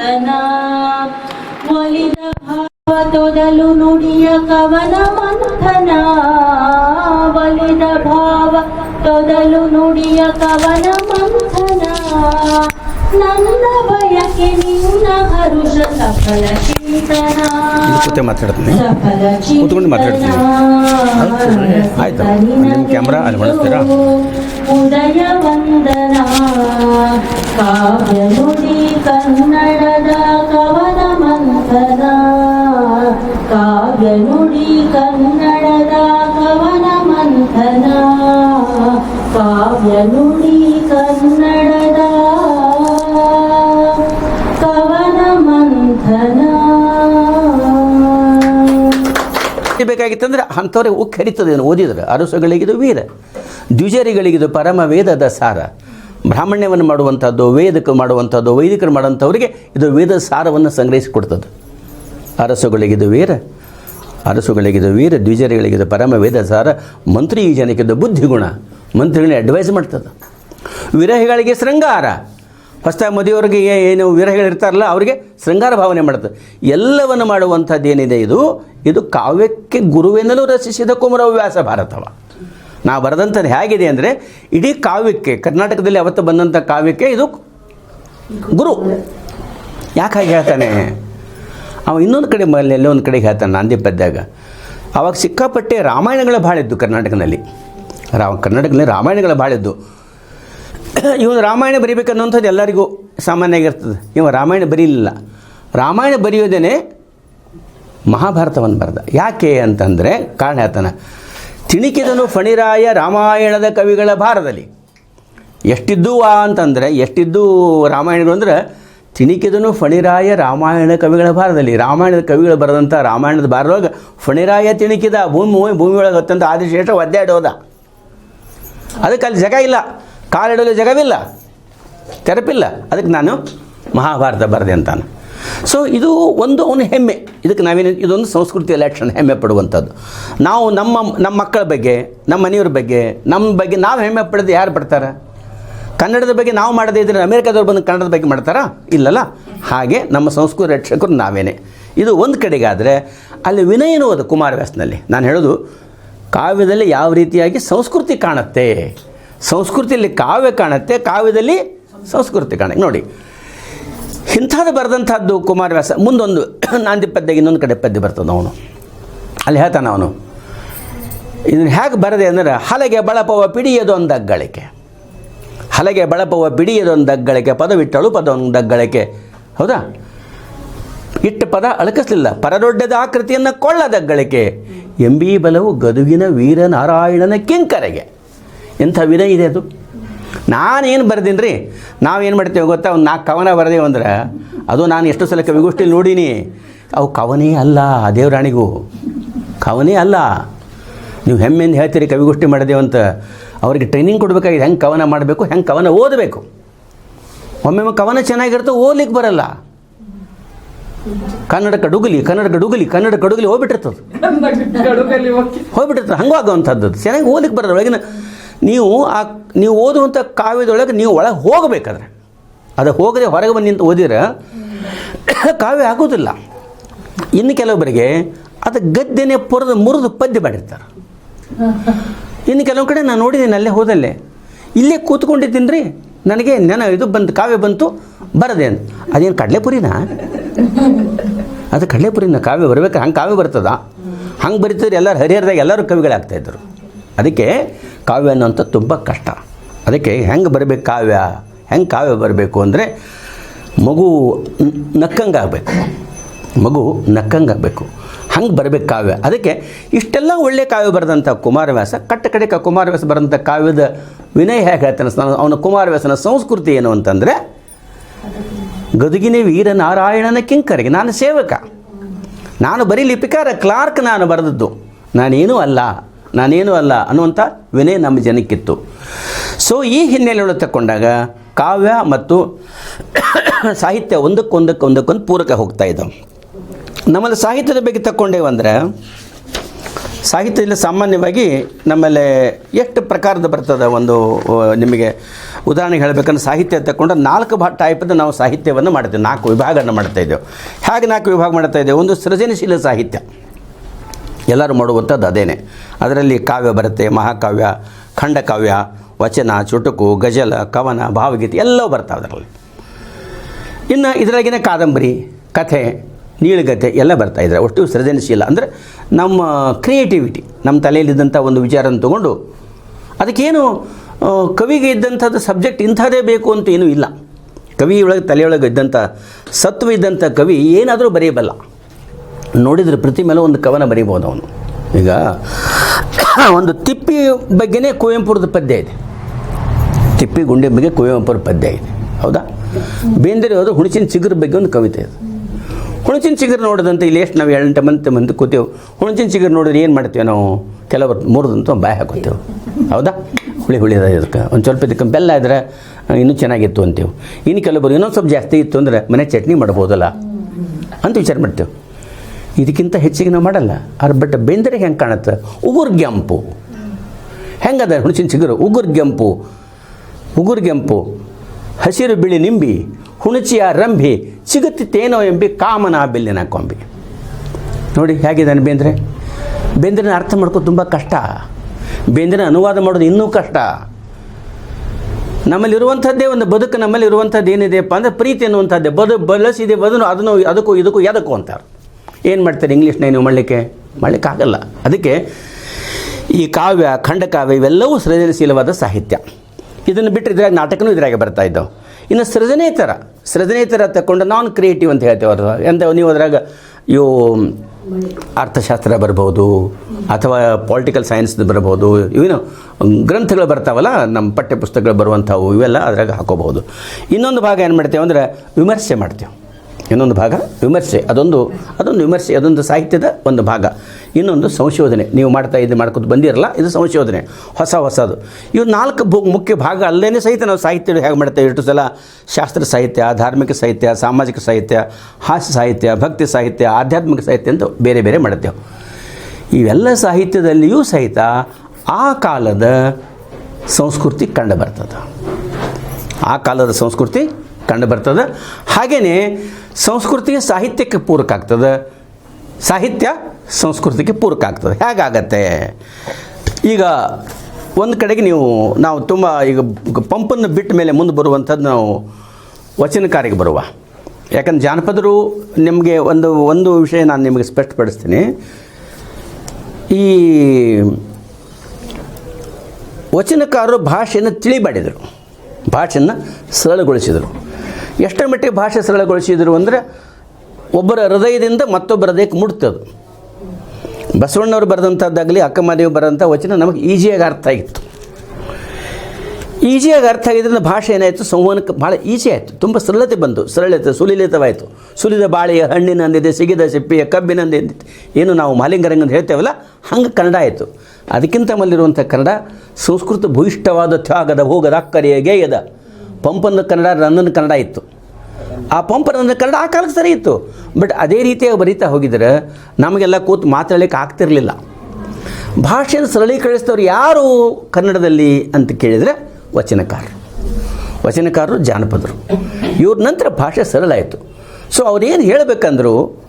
ಚಿರಾನರ್ತನ ಒಲಿದ ಭಾವ ತೊದಲು ನುಡಿಯ ಕವನ ಮಂಥನ. ಒಲಿದ ಭಾವ ತೊದಲು ನುಡಿಯ ಕವನ ಮಂಥನ. ನನ್ನ ಬಯಕೆ ನಿನ್ನ ಹರುಷ ಸಫಲ ಚಿಂತನ. ಕೂತೆ ಮಾತಾಡ್ತೀನಿ. ಕೂತ್ಕೊಂಡು ಮಾತಾಡ್ತೀನಿ. ಆಯ್ತು. ನಿಮ್ಮ ಕ್ಯಾಮ್ರಾ ಅಲ್ಲಿ ಬಳಸ್ತೀರಾ? ಉದಯ ವಂದನ ಕಾವ್ಯ ನುಡಿ ಕನ್ನಡದ ಕವನ ಮಂಥನ. ಕಾವ್ಯನುಡಿ ಕನ್ನಡದ ಕವನ ಮಂಥನ. ಕಾವ್ಯನುಡಿ ಕನ್ನಡದ ಕವನ ಮಂಥನ. ಬೇಕಾಗಿತ್ತಂದ್ರೆ ಅಂಥವ್ರಿಗೆ ಉಕ್ಕರಿತದೇನು ಓದಿದ್ರೆ. ಅರಸುಗಳಿಗಿದು ವೀರ, ದ್ವಿಜರಿಗಳಿಗಿದು ಪರಮ ವೇದದ ಸಾರ. ಬ್ರಾಹ್ಮಣ್ಯವನ್ನು ಮಾಡುವಂಥದ್ದು ವೇದಕ್ಕೆ ಮಾಡುವಂಥದ್ದು ವೈದಿಕರು ಮಾಡುವಂಥವರಿಗೆ ಇದು ವೇದ ಸಾರವನ್ನು ಸಂಗ್ರಹಿಸಿಕೊಡ್ತದೆ ಅರಸುಗಳಿಗಿದು ವೀರ ಅರಸುಗಳಿಗಿದು ವೀರ, ದ್ವಿಜರಿಗಳಿಗಿದು ಪರಮ ವೇದ ಸಾರ, ಮಂತ್ರಿ ಈ ಬುದ್ಧಿ ಬುದ್ಧಿಗುಣ, ಮಂತ್ರಿಗಳನ್ನ ಅಡ್ವೈಸ್ ಮಾಡ್ತದೆ. ವಿರಹಿಗಳಿಗೆ ಶೃಂಗಾರ. ಹೊಸದಾಗಿ ಮದುವೆಯವ್ರಿಗೆ ಏನು ವಿರಹಿಗಳಿರ್ತಾರಲ್ಲ, ಅವರಿಗೆ ಶೃಂಗಾರ ಭಾವನೆ ಮಾಡ್ತದೆ. ಎಲ್ಲವನ್ನು ಮಾಡುವಂಥದ್ದು ಏನಿದೆ ಇದು? ಇದು ಕಾವ್ಯಕ್ಕೆ ಗುರುವೆನ್ನಲೂ ರಚಿಸಿದ ಕುಮರವ್ಯಾಸ ಭಾರತವ. ನಾ ಬರೆದಂಥದ್ದು ಹೇಗಿದೆ ಅಂದರೆ, ಇಡೀ ಕಾವ್ಯಕ್ಕೆ, ಕರ್ನಾಟಕದಲ್ಲಿ ಅವತ್ತು ಬಂದಂಥ ಕಾವ್ಯಕ್ಕೆ ಇದು ಗುರು. ಯಾಕೆ ಹಾಗೆ ಹೇಳ್ತಾನೆ? ಅವ ಇನ್ನೊಂದು ಕಡೆ ಎಲ್ಲೋ ಒಂದು ಕಡೆಗೆ ಹೇಳ್ತಾನೆ ನಾಂದಿ ಪದ್ಯಾಗ ಅವಾಗ ಸಿಕ್ಕಾಪಟ್ಟೆ ರಾಮಾಯಣಗಳು ಭಾಳ ಇದ್ದು ಕರ್ನಾಟಕದಲ್ಲಿ. ರಾ, ಕರ್ನಾಟಕದಲ್ಲಿ ರಾಮಾಯಣಗಳು ಭಾಳ ಇದ್ದು ಇವನು ರಾಮಾಯಣ ಬರೀಬೇಕನ್ನುವಂಥದ್ದು ಎಲ್ಲರಿಗೂ ಸಾಮಾನ್ಯವಾಗಿರ್ತದೆ. ಇವ ರಾಮಾಯಣ ಬರೀಲಿಲ್ಲ. ರಾಮಾಯಣ ಬರೆಯೋದೇನೆ ಮಹಾಭಾರತವನ್ನು ಬರೆದ. ಯಾಕೆ ಅಂತಂದರೆ, ಕಾರಣ ಹೇಳ್ತಾನೆ. ತಿಣಿಕಿದನು ಫಣಿರಾಯ ರಾಮಾಯಣದ ಕವಿಗಳ ಭಾರದಲ್ಲಿ. ಎಷ್ಟಿದ್ದು ವಾ ಅಂತಂದರೆ, ಎಷ್ಟಿದ್ದು ರಾಮಾಯಣಗಳು ಅಂದರೆ ತಿಣಿಕಿದನು ಫಣಿರಾಯ ರಾಮಾಯಣ ಕವಿಗಳ ಭಾರದಲ್ಲಿ. ರಾಮಾಯಣದ ಕವಿಗಳು ಬರೆದಂಥ ರಾಮಾಯಣದ ಭಾರದೊಳಗೆ ಫಣಿರಾಯ ತಿಣಿಕಿದ, ಭೂಮಿ ಭೂಮಿಯೊಳಗೆ ಅತ್ಯಂತ ಆದಿಶೇಷ ಒದ್ದಾಡೋದ ಅದಕ್ಕೆ ಅಲ್ಲಿ ಜಗ ಇಲ್ಲ. ಕಾಲಿಡಲು ಜಗವಿಲ್ಲ. ತೆರಪಿಲ್ಲ. ಅದಕ್ಕೆ ನಾನು ಮಹಾಭಾರತ ಬರೆದೆ ಅಂತಾನೆ. ಸೊ ಇದು ಒಂದು ಅವನ ಹೆಮ್ಮೆ. ಇದಕ್ಕೆ ನಾವೇನು, ಇದೊಂದು ಸಂಸ್ಕೃತಿಯ ಲಕ್ಷಣ ಹೆಮ್ಮೆ ಪಡುವಂಥದ್ದು. ನಾವು ನಮ್ಮ ನಮ್ಮ ಮಕ್ಕಳ ಬಗ್ಗೆ, ನಮ್ಮ ಮನೆಯವ್ರ ಬಗ್ಗೆ, ನಮ್ಮ ಬಗ್ಗೆ ನಾವು ಹೆಮ್ಮೆ ಪಡೆದು ಯಾರು ಪಡ್ತಾರೆ? ಕನ್ನಡದ ಬಗ್ಗೆ ನಾವು ಮಾಡದೇ ಇದ್ರೆ ಅಮೇರಿಕಾದವ್ರು ಬಂದು ಕನ್ನಡದ ಬಗ್ಗೆ ಮಾಡ್ತಾರಾ? ಇಲ್ಲಲ್ಲ. ಹಾಗೆ ನಮ್ಮ ಸಂಸ್ಕೃತಿ ರಕ್ಷಕರು ನಾವೇನೆ. ಇದು ಒಂದು ಕಡೆಗಾದರೆ, ಅಲ್ಲಿ ವಿನಯನೂ ಅದು ಕುಮಾರವ್ಯಾಸನಲ್ಲಿ. ನಾನು ಹೇಳೋದು, ಕಾವ್ಯದಲ್ಲಿ ಯಾವ ರೀತಿಯಾಗಿ ಸಂಸ್ಕೃತಿ ಕಾಣುತ್ತೆ? ಸಂಸ್ಕೃತಿಯಲ್ಲಿ ಕಾವ್ಯ ಕಾಣುತ್ತೆ, ಕಾವ್ಯದಲ್ಲಿ ಸಂಸ್ಕೃತಿ ಕಾಣುತ್ತೆ. ನೋಡಿ ಇಂಥದ್ದು ಬರೆದಂಥದ್ದು ಕುಮಾರವ್ಯಾಸ ಮುಂದೊಂದು ನಾಂದಿ ಪದ್ಯಗೆ ಇನ್ನೊಂದು ಕಡೆ ಪದ್ಯ ಬರ್ತದೆ ಅವನು. ಅಲ್ಲಿ ಹೇಳ್ತಾನೆ ಅವನು. ಇದನ್ನು ಹೇಗೆ ಬರದೆ ಅಂದರೆ, ಹಲಗೆ ಬಳಪವ ಪಿಡಿಯದೊಂದಗ್ಗಳಿಕೆ ಹಲಗೆ ಬಳಪವ ಬಿಡಿಯದೊಂದಗ್ಗಳಿಕೆ ಪದವಿಟ್ಟಳು ಪದೊಂದಗ್ಗಳಿಕೆ ಹೌದಾ? ಇಟ್ಟ ಪದ ಅಳಕಿಸ್ಲಿಲ್ಲ. ಪರದೊಡ್ಡದ ಆಕೃತಿಯನ್ನು ಕೊಳ್ಳದಗ್ಗಳಿಕೆ ಎಂಬಿ ಬಲವು ಗದುಗಿನ ವೀರನಾರಾಯಣನ ಕಿಂಕರೆಗೆ. ಎಂಥ ವಿನಯ ಇದೆ ಅದು? ನಾನೇನು ಬರ್ದೀನಿ ರೀ ನಾವೇನು ಮಾಡ್ತೇವೆ ಗೊತ್ತಾ? ಒಂದು ನಾಲ್ಕು ಕವನ ಬರೆದೇವು ಅಂದ್ರೆ ಅದು ನಾನು ಎಷ್ಟು ಸಲ ಕವಿಗೋಷ್ಠಿಲಿ ನೋಡೀನಿ. ಅವು ಕವನೇ ಅಲ್ಲ ದೇವರಾಣಿಗೂ. ಕವನೇ ಅಲ್ಲ. ನೀವು ಹೆಮ್ಮೆಯಿಂದ ಹೇಳ್ತೀರಿ ಕವಿಗೋಷ್ಠಿ ಮಾಡಿದೆವು ಅಂತ. ಅವರಿಗೆ ಟ್ರೈನಿಂಗ್ ಕೊಡಬೇಕಾಗಿದೆ. ಹೆಂಗೆ ಕವನ ಮಾಡಬೇಕು? ಹೆಂಗೆ ಕವನ ಓದಬೇಕು? ಒಮ್ಮೊಮ್ಮೆ ಕವನ ಚೆನ್ನಾಗಿರ್ತವೆ ಓದ್ಲಿಕ್ಕೆ ಬರಲ್ಲ. ಕನ್ನಡ ಕಡುಗಲಿ ಕನ್ನಡ ಕಡುಗಲಿ ಕನ್ನಡ ಕಡುಗಲಿ ಹೋಗ್ಬಿಟ್ಟಿರ್ತದೆ. ಹೋಗ್ಬಿಟ್ಟಿರ್ತದೆ. ಹಂಗೂ ಆಗುವಂಥದ್ದು. ಚೆನ್ನಾಗಿ ಓದಲಿಕ್ಕೆ ಬರಲ್ಲ. ಒಳಗಿನ ನೀವು ಆ, ನೀವು ಓದುವಂಥ ಕಾವ್ಯದೊಳಗೆ ನೀವು ಒಳಗೆ ಹೋಗಬೇಕಾದ್ರೆ. ಅದು ಹೋಗದೆ ಹೊರಗೆ ಬಂದು ನಿಂತು ಓದಿದ್ರೆ ಕಾವ್ಯ ಆಗೋದಿಲ್ಲ. ಇನ್ನು ಕೆಲವೊಬ್ಬರಿಗೆ ಅದು ಗದ್ದೆನೆ ಪುರದ ಮುರಿದು ಪದ್ಯ ಮಾಡಿರ್ತಾರೆ. ಇನ್ನು ಕೆಲವು ಕಡೆ ನಾನು ನೋಡಿದ್ದೀನಿ ಅಲ್ಲೇ ಹೋದಲ್ಲೇ. ಇಲ್ಲೇ ಕೂತ್ಕೊಂಡಿದ್ದೀನಿ ರೀ ನನಗೆ ನೆನ ಇದು ಬಂತು ಕಾವ್ಯ ಬಂತು, ಬರದೆ ಅಂತ. ಅದೇನು ಕಡಲೆಪುರಿನಾ? ಅದು ಕಡಲೆಪುರಿನ ಕಾವ್ಯ ಬರ್ಬೇಕು? ಹಂಗೆ ಕಾವ್ಯ ಬರ್ತದ. ಹಂಗೆ ಬರೀತಿದ್ರೆ ಎಲ್ಲರೂ ಹರಿಹರದಾಗ ಎಲ್ಲರೂ ಕವಿಗಳಾಗ್ತಾಯಿದ್ರು ಅದಕ್ಕೆ ಕಾವ್ಯ ಅನ್ನೋಂಥ ತುಂಬ ಕಷ್ಟ. ಅದಕ್ಕೆ ಹೆಂಗೆ ಬರಬೇಕು ಕಾವ್ಯ? ಹೆಂಗೆ ಕಾವ್ಯ ಬರಬೇಕು ಅಂದರೆ ಮಗು ನಕ್ಕಂಗಾಗಬೇಕು. ಮಗು ನಕ್ಕಂಗಾಗಬೇಕು. ಹಂಗೆ ಬರಬೇಕು ಕಾವ್ಯ. ಅದಕ್ಕೆ ಇಷ್ಟೆಲ್ಲ ಒಳ್ಳೆ ಕಾವ್ಯ ಬರೆದಂಥ ಕುಮಾರವ್ಯಾಸ, ಕಟ್ಟ ಕಡೆಕ ಕುಮಾರವ್ಯಾಸ ಬರೆದಂಥ ಕಾವ್ಯದ ವಿನಯ ಹೇಗೆ ಹೇಳ್ತಾನೆ ಅವನ ಕುಮಾರವ್ಯಾಸನ ಸಂಸ್ಕೃತಿ ಏನು ಅಂತಂದರೆ, ಗದುಗಿನ ವೀರ ನಾರಾಯಣನ ಕಿಂಕರಿಗೆ. ನಾನು ಸೇವಕ. ನಾನು ಬರೀ ಲಿಪಿಕಾರ ಕ್ಲಾರ್ಕ್ ನಾನು ಬರೆದದ್ದು. ನಾನೇನೂ ಅಲ್ಲ. ನಾನೇನೂ ಅಲ್ಲ ಅನ್ನುವಂಥ ವಿನಯ ನಮ್ಮ ಜನಕ್ಕಿತ್ತು. ಸೊ ಈ ಹಿನ್ನೆಲೆಯೊಳಗೆ ತಗೊಂಡಾಗ ಕಾವ್ಯ ಮತ್ತು ಸಾಹಿತ್ಯ ಒಂದಕ್ಕೊಂದಕ್ಕೆ ಒಂದಕ್ಕೊಂದು ಪೂರಕ ಹೋಗ್ತಾ ಇದ್ದಾವೆ ನಮ್ಮಲ್ಲಿ ಸಾಹಿತ್ಯದ ಬಗ್ಗೆ ತಕ್ಕೊಂಡೇವಂದರೆ ಸಾಹಿತ್ಯದಲ್ಲಿ ಸಾಮಾನ್ಯವಾಗಿ ನಮ್ಮಲ್ಲಿ ಎಷ್ಟು ಪ್ರಕಾರದ ಬರ್ತದೆ ಒಂದು ನಿಮಗೆ ಉದಾಹರಣೆಗೆ ಹೇಳಬೇಕಂದ್ರೆ ಸಾಹಿತ್ಯ ತಗೊಂಡು ನಾಲ್ಕು ಭಾ ಟೈಪದ ನಾವು ಸಾಹಿತ್ಯವನ್ನು ಮಾಡ್ತೇವೆ. ನಾಲ್ಕು ವಿಭಾಗವನ್ನು ಮಾಡ್ತಾ ಇದ್ದೇವೆ. ಹೇಗೆ ನಾಲ್ಕು ವಿಭಾಗ ಮಾಡ್ತಾ ಇದ್ದೇವೆ? ಒಂದು ಸೃಜನಶೀಲ ಸಾಹಿತ್ಯ. ಎಲ್ಲರೂ ಮಾಡುವಂಥದ್ದು ಅದೇನೆ. ಅದರಲ್ಲಿ ಕಾವ್ಯ ಬರುತ್ತೆ, ಮಹಾಕಾವ್ಯ, ಖಂಡಕಾವ್ಯ, ವಚನ, ಚುಟುಕು, ಗಜಲ, ಕವನ, ಭಾವಗೀತೆ ಎಲ್ಲವೂ ಬರ್ತಾವೆ ಅದರಲ್ಲಿ. ಇನ್ನು ಇದರಾಗಿನ ಕಾದಂಬರಿ, ಕಥೆ, ನೀಳುಗತೆ ಎಲ್ಲ ಬರ್ತಾ ಇದ್ದಾರೆ ಒಟ್ಟು ಸೃಜನಶೀಲ. ಅಂದರೆ ನಮ್ಮ ಕ್ರಿಯೇಟಿವಿಟಿ, ನಮ್ಮ ತಲೆಯಲ್ಲಿದ್ದಂಥ ಒಂದು ವಿಚಾರನ ತಗೊಂಡು ಅದಕ್ಕೇನು ಕವಿಗೆ ಇದ್ದಂಥದ್ದು ಸಬ್ಜೆಕ್ಟ್ ಇಂಥದ್ದೇ ಬೇಕು ಅಂತ ಏನೂ ಇಲ್ಲ. ಕವಿಯೊಳಗೆ ತಲೆಯೊಳಗೆ ಇದ್ದಂಥ ಸತ್ವ ಇದ್ದಂಥ ಕವಿ ಏನಾದರೂ ಬರೆಯಬಲ್ಲ. ನೋಡಿದರೆ ಪ್ರತಿ ಮೇಲೆ ಒಂದು ಕವನ ಬರೀಬೋದು ಅವನು. ಈಗ ಒಂದು ತಿಪ್ಪಿ ಬಗ್ಗೆನೇ ಕುವೆಂಪುರದ ಪದ್ಯ ಇದೆ. ತಿಪ್ಪಿ ಗುಂಡಿ ಬಗ್ಗೆ ಕುವೆಂಪುರ ಪದ್ಯ ಇದೆ. ಹೌದಾ? ಬೇಂದ್ರೆ ಅವರು ಹುಣಸಿನ ಚಿಗುರು ಬಗ್ಗೆ ಒಂದು ಕವಿತೆ ಇದೆ ಹುಣಸಿನ ಚಿಗುರು ನೋಡಿದಂತೆ ಇಲ್ಲಿ ಎಷ್ಟು ನಾವು ಎಂಟು ಮಂದಿ ಮಂದಿ ಕೂತೇವೆ. ಹುಣಸಿನ ಚಿಗುರು ನೋಡಿದ್ರೆ ಏನು ಮಾಡ್ತೇವೆ ನಾವು? ಕೆಲವರು ಮೂರದಂತೂ ಬಾಯಿ ಹಾಕೋತೇವೆ ಹೌದಾ? ಹುಳಿ ಹುಳಿ ಇದಕ್ಕೆ. ಒಂದು ಸ್ವಲ್ಪ ಇದಕ್ಕೆ ಬೆಲ್ಲ ಇದ್ರೆ ಇನ್ನೂ ಚೆನ್ನಾಗಿತ್ತು ಅಂತೇವೆ. ಇನ್ನು ಕೆಲವರು ಇನ್ನೊಂದು ಸ್ವಲ್ಪ ಜಾಸ್ತಿ ಇತ್ತು ಅಂದರೆ ಮನೆ ಚಟ್ನಿ ಮಾಡ್ಬೋದಲ್ಲ ಅಂತ ವಿಚಾರ ಮಾಡ್ತೇವೆ. ಇದಕ್ಕಿಂತ ಹೆಚ್ಚಿಗೆ ನಾವು ಮಾಡಲ್ಲ. ಅದ್ರ ಬಟ್ ಬೆಂದರೆ ಹೆಂಗೆ ಕಾಣುತ್ತೆ? ಉಗುರ್ಗೆಂಪು ಹೆಂಗದ ಹುಣಸಿನ ಚಿಗುರು? ಉಗುರ್ಗೆಂಪು ಉಗುರ್ಗೆಂಪು ಹಸಿರು ಬಿಳಿ ನಿಂಬಿ. ಹುಣಚಿಯ ರಂಭಿ. ಸಿಗುತ್ತಿತ್ತೇನೋ ಎಂಬಿ ಕಾಮನ ಬೆಲ್ಲಿನ ಕೊಂಬಿ. ನೋಡಿ ಹೇಗಿದ್ದಾನೆ ಬೇಂದ್ರೆ? ಬೇಂದ್ರನ ಅರ್ಥ ಮಾಡ್ಕೋ ತುಂಬ ಕಷ್ಟ. ಬೇಂದ್ರನ ಅನುವಾದ ಮಾಡೋದು ಇನ್ನೂ ಕಷ್ಟ. ನಮ್ಮಲ್ಲಿರುವಂಥದ್ದೇ ಒಂದು ಬದುಕು ನಮ್ಮಲ್ಲಿ ಇರುವಂಥದ್ದು ಏನಿದೆಯಪ್ಪ ಅಂದರೆ ಪ್ರೀತಿ ಅನ್ನುವಂಥದ್ದೇ ಬದು ಬಲಸಿದೆ ಬದನು, ಅದನ್ನು, ಅದಕ್ಕೂ ಇದಕ್ಕೂ ಎದಕ್ಕೂ ಅಂತಾರೆ ಏನು ಮಾಡ್ತಾರೆ ಇಂಗ್ಲೀಷ್ನ ನೀವು ಮಾಡಲಿಕ್ಕೆ? ಮಾಡಲಿಕ್ಕಾಗಲ್ಲ. ಅದಕ್ಕೆ ಈ ಕಾವ್ಯ ಖಂಡಕಾವ್ಯ ಇವೆಲ್ಲವೂ ಸೃಜನಶೀಲವಾದ ಸಾಹಿತ್ಯ. ಇದನ್ನು ಬಿಟ್ಟರೆ ಇದ್ರಾಗ ನಾಟಕನೂ ಇದ್ರಾಗೆ ಬರ್ತಾ ಇದ್ದವು. ಇನ್ನು ಸೃಜನೇತರ ಸೃಜನೇತರ ತಗೊಂಡು ನಾನ್ ಕ್ರಿಯೇಟಿವ್ ಅಂತ ಹೇಳ್ತೇವೆ ಅದು ಎಂತ ನೀವು ಅದ್ರಾಗ ಇವು ಅರ್ಥಶಾಸ್ತ್ರ ಬರ್ಬೋದು, ಅಥವಾ ಪೊಲಿಟಿಕಲ್ ಸೈನ್ಸ್ ಬರ್ಬೋದು ಇವೇನು ಗ್ರಂಥಗಳು ಬರ್ತಾವಲ್ಲ, ನಮ್ಮ ಪಠ್ಯ ಪುಸ್ತಕಗಳು ಬರುವಂಥವು, ಇವೆಲ್ಲ ಅದ್ರಾಗ ಹಾಕೋಬಹುದು. ಇನ್ನೊಂದು ಭಾಗ ಏನು ಮಾಡ್ತೇವೆ ಅಂದರೆ ವಿಮರ್ಶೆ ಮಾಡ್ತೇವೆ. ಇನ್ನೊಂದು ಭಾಗ ವಿಮರ್ಶೆ. ಅದೊಂದು ಅದೊಂದು ವಿಮರ್ಶೆ, ಅದೊಂದು ಸಾಹಿತ್ಯದ ಒಂದು ಭಾಗ. ಇನ್ನೊಂದು ಸಂಶೋಧನೆ. ನೀವು ಮಾಡ್ತಾ ಇದು ಮಾಡ್ಕೊತ ಬಂದಿರಲ್ಲ, ಇದು ಸಂಶೋಧನೆ. ಹೊಸ ಹೊಸದು. ಇವು ನಾಲ್ಕು ಮುಖ್ಯ ಭಾಗ ಅಲ್ಲೇ ಸಹಿತ ನಾವು ಸಾಹಿತ್ಯ ಹೇಗೆ ಮಾಡ್ತೇವೆ? ಎಷ್ಟು ಸಲ ಶಾಸ್ತ್ರ ಸಾಹಿತ್ಯ, ಧಾರ್ಮಿಕ ಸಾಹಿತ್ಯ, ಸಾಮಾಜಿಕ ಸಾಹಿತ್ಯ, ಹಾಸ್ಯ ಸಾಹಿತ್ಯ, ಭಕ್ತಿ ಸಾಹಿತ್ಯ, ಆಧ್ಯಾತ್ಮಿಕ ಸಾಹಿತ್ಯ ಅಂತ ಬೇರೆ ಬೇರೆ ಮಾಡ್ತೇವೆ. ಇವೆಲ್ಲ ಸಾಹಿತ್ಯದಲ್ಲಿಯೂ ಸಹಿತ ಆ ಕಾಲದ ಸಂಸ್ಕೃತಿ ಕಂಡು ಬರ್ತದೆ. ಆ ಕಾಲದ ಸಂಸ್ಕೃತಿ ಕಂಡು ಬರ್ತದೆ. ಹಾಗೆಯೇ ಸಂಸ್ಕೃತಿಗೆ ಸಾಹಿತ್ಯಕ್ಕೆ ಪೂರಕ ಆಗ್ತದೆ. ಸಾಹಿತ್ಯ ಸಂಸ್ಕೃತಿಗೆ ಪೂರಕ ಆಗ್ತದೆ. ಹೇಗಾಗತ್ತೆ? ಈಗ ಒಂದು ಕಡೆಗೆ ನೀವು, ನಾವು ತುಂಬ ಈಗ ಪಂಪನ್ನು ಬಿಟ್ಟ ಮೇಲೆ ಮುಂದೆ ಬರುವಂಥದ್ದು ನಾವು ವಚನಕಾರಿಗೆ ಬರುವ. ಯಾಕಂದ್ರೆ ಜಾನಪದರು ನಿಮಗೆ ಒಂದು ಒಂದು ವಿಷಯ ನಾನು ನಿಮಗೆ ಸ್ಪಷ್ಟಪಡಿಸ್ತೀನಿ. ಈ ವಚನಕಾರರು ಭಾಷೆಯನ್ನು ತಿಳಿಬಾಡಿದರು. ಭಾಷೆಯನ್ನು ಸರಳಗೊಳಿಸಿದರು. ಎಷ್ಟರ ಮಟ್ಟಿಗೆ ಭಾಷೆ ಸರಳಗೊಳಿಸಿದರು ಅಂದರೆ ಒಬ್ಬರ ಹೃದಯದಿಂದ ಮತ್ತೊಬ್ಬರ ಹೃದಯಕ್ಕೆ ಮುಟ್ತದು. ಬಸವಣ್ಣವ್ರು ಬರೆದಂಥದ್ದಾಗಲಿ ಅಕ್ಕಮಹಾದೇವಿ ಬರೆದಂಥ ವಚನ ನಮಗೆ ಈಸಿಯಾಗಿ ಅರ್ಥ ಆಗಿತ್ತು. ಈಸಿಯಾಗಿ ಅರ್ಥ ಆಗಿದ್ದರಿಂದ ಭಾಷೆ ಏನಾಯಿತು? ಸಂವಹನಕ್ಕೆ ಭಾಳ ಈಸಿ ಆಯಿತು. ತುಂಬ ಸರಳತೆ ಬಂತು. ಸರಳತೆ, ಸುಲಿಲಿತವಾಯಿತು. ಸುಲಿದ ಬಾಳೆಯ ಹಣ್ಣಿನಂದಿದೆ ಸಿಗಿದ ಸಿಪ್ಪಿಯ ಕಬ್ಬಿನಂದಿದೆ ಏನು ನಾವು ಮಾಲಿಂಗರಂಗ ಅಂತ ಹೇಳ್ತೇವಲ್ಲ, ಹಂಗೆ ಕನ್ನಡ ಆಯಿತು. ಅದಕ್ಕಿಂತ ಮಲ್ಲಿರುವಂಥ ಕನ್ನಡ ಸಂಸ್ಕೃತ ಭೂಯಿಷ್ಠವಾದ ತ್ಯಾಗದ ಭೋಗದ ಅಕ್ಕರೆಯ ಗೇಯದ. ಪಂಪನ ಕನ್ನಡ ರನ್ನನ ಕನ್ನಡ ಇತ್ತು. ಆ ಪಂಪನ ಕನ್ನಡ ಆ ಕಾಲಕ್ಕೆ ಸರಿ ಇತ್ತು. ಬಟ್ ಅದೇ ರೀತಿಯಾಗಿ ಬರೀತಾ ಹೋಗಿದ್ರೆ ನಮಗೆಲ್ಲ ಕೂತು ಮಾತಾಡಲಿಕ್ಕೆ ಆಗ್ತಿರಲಿಲ್ಲ. ಭಾಷೆಯನ್ನು ಸರಳೀಕರಿಸಿದವರು ಯಾರು ಕನ್ನಡದಲ್ಲಿ ಅಂತ ಕೇಳಿದರೆ ವಚನಕಾರರು. ವಚನಕಾರರು ಜಾನಪದರು. ಇವ್ರ ನಂತರ ಭಾಷೆ ಸರಳ ಆಯಿತು. ಸೊ ಅವ್ರೇನು ಹೇಳಬೇಕಂದ್ರು,